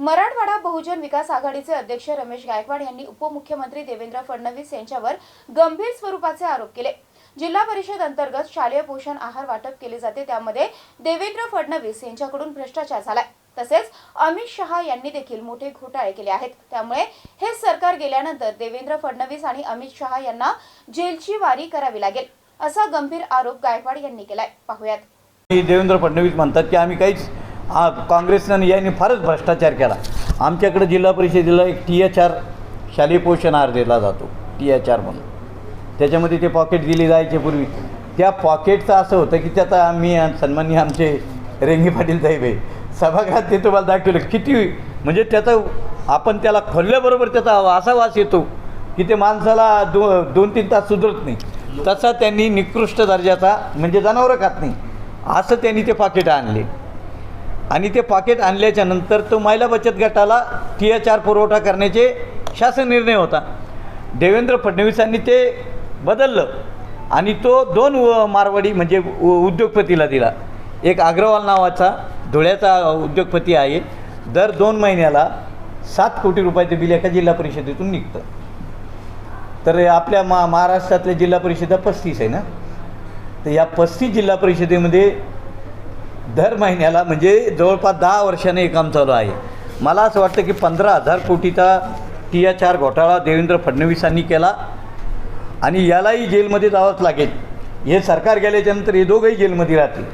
मराठवाडा बहुजन विकास आघाडीचे अध्यक्ष रमेश गायकवाड यांनी उपमुख्यमंत्री देवेंद्र फडणवीस यांच्यावर गंभीर स्वरूपाचे आरोप केले. जिल्हा परिषद अंतर्गत शालेय पोषण आहार वाटप केले जाते त्यामध्ये देवेंद्र फडणवीस यांच्याकडून भ्रष्टाचार झालाय. तसेच अमित शहा यांनी देखील मोठे घोटाळे केले आहेत. त्यामुळे हे सरकार गेल्यानंतर देवेंद्र फडणवीस आणि अमित शहा यांना जेलची वारी करावी लागेल असा गंभीर आरोप गायकवाड यांनी केलाय. पाहुयात. देवेंद्र फडणवीस म्हणतात की आम्ही काहीच आ, काँग्रेसनं यांनी फारच भ्रष्टाचार केला. आमच्याकडे जिल्हा परिषदेला एक टी एच आर शालेय पोषण आहार दिला जातो टी एच आर म्हणून. त्याच्यामध्ये ते पॉकेट दिले जायचे पूर्वी. त्या पॉकेटचं असं होतं की त्याचा आम्ही सन्मान्य आमचे रेंगे पाटील साहेब आहे. सभागृहात ते तुम्हाला दाखवलं. किती म्हणजे त्याचा आपण त्याला खोलल्याबरोबर त्याचा असा वास येतो की ते माणसाला दो दोन तीन तास सुधरत नाही. तसा त्यांनी निकृष्ट दर्जाचा म्हणजे जनावरं खात नाही. असं त्यांनी ते पाकिटं आणले. आणि ते पाकिट आणल्याच्या नंतर तो महिला बचत गटाला टी एच आर पुरवठा करण्याचे शासन निर्णय होता. देवेंद्र फडणवीसांनी ते बदललं आणि तो दोन मारवाडी म्हणजे उ- उद्योगपतीला दिला. एक अग्रवाल नावाचा धुळ्याचा उद्योगपती आहे. दर दोन महिन्याला सात कोटी रुपयाचं बिल एका जिल्हा परिषदेतून निघतं. तर आपल्या मा महाराष्ट्रातल्या जिल्हा परिषदा पस्तीस आहे ना? तर या पस्तीस जिल्हा परिषदेमध्ये दर महिन्याला म्हणजे जवळपास दहा वर्षाने हे काम चालू आहे. मला असं वाटतं की पंधरा हजार कोटीचा टी एच आर घोटाळा देवेंद्र फडणवीसांनी केला आणि यालाही जेलमध्ये जावंच लागेल. हे सरकार गेल्याच्यानंतर हे दोघंही जेलमध्ये राहतील.